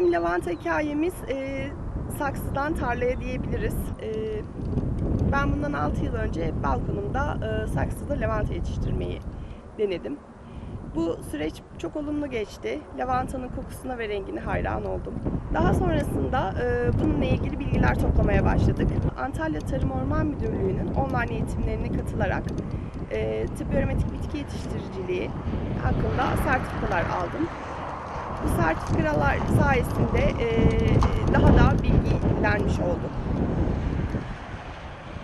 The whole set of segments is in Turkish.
Bizim lavanta hikayemiz e, saksıdan tarlaya diyebiliriz. E, ben bundan 6 yıl önce balkonumda e, saksıda lavanta yetiştirmeyi denedim. Bu süreç çok olumlu geçti. Lavantanın kokusuna ve rengine hayran oldum. Daha sonrasında e, bununla ilgili bilgiler toplamaya başladık. Antalya Tarım Orman Müdürlüğü'nün online eğitimlerine katılarak e, tıbbi aromatik bitki yetiştiriciliği hakkında sertifikalar aldım. Bu sertifikalar sayesinde e, daha da bilgilenmiş olduk.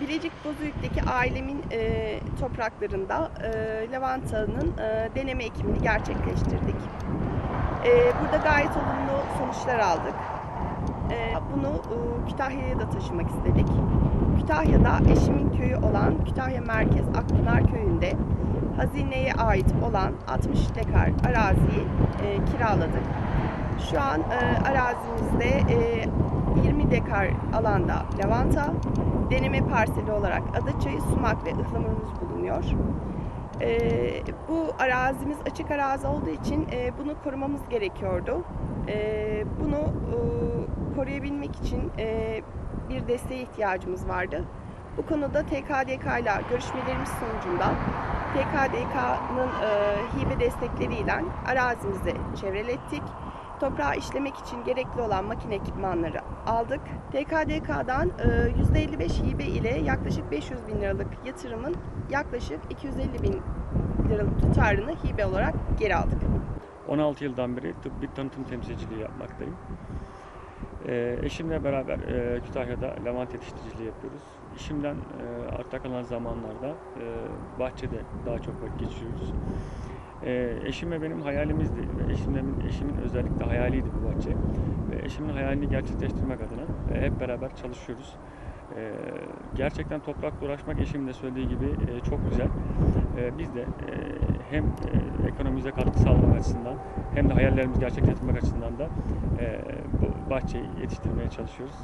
Bilecik Bozüyük'teki ailemin e, topraklarında e, lavantanın e, deneme ekimini gerçekleştirdik. E, burada gayet olumlu sonuçlar aldık. E, bunu e, Kütahya'ya da taşımak istedik. Kütahya'da eşimin köyü olan Kütahya Merkez Akpınar Köyü'nde hazineye ait olan 60 dekar araziyi e, kiraladık. Şu an e, arazimizde e, 20 dekar alanda lavanta, deneme parseli olarak adaçayı, sumak ve ıhlamurumuz bulunuyor. E, bu arazimiz açık arazi olduğu için e, bunu korumamız gerekiyordu. E, bunu e, koruyabilmek için e, bir desteğe ihtiyacımız vardı. Bu konuda TKDK ile görüşmelerimiz sonucunda TKDK'nın e, hibe destekleriyle arazimizi çevrelettik. Toprağı işlemek için gerekli olan makine ekipmanları aldık. TKDK'dan e, %55 hibe ile yaklaşık 500 bin liralık yatırımın yaklaşık 250 bin liralık tutarını hibe olarak geri aldık. 16 yıldan beri tıbbi tanıtım temsilciliği yapmaktayım. Ee, eşimle beraber e, Kütahya'da lavanta yetiştiriciliği yapıyoruz. İşimden e, arta kalan zamanlarda e, bahçede daha çok vakit geçiriyoruz. E, eşim ve benim hayalimizdi ve eşimin, eşimin özellikle hayaliydi bu bahçe. Ve eşimin hayalini gerçekleştirmek adına e, hep beraber çalışıyoruz. E, gerçekten toprakla uğraşmak eşimin de söylediği gibi e, çok güzel. E, biz de e, hem e, ekonomimize katkı sağlamak açısından hem de hayallerimizi gerçekleştirmek açısından da e, bu bahçeyi yetiştirmeye çalışıyoruz.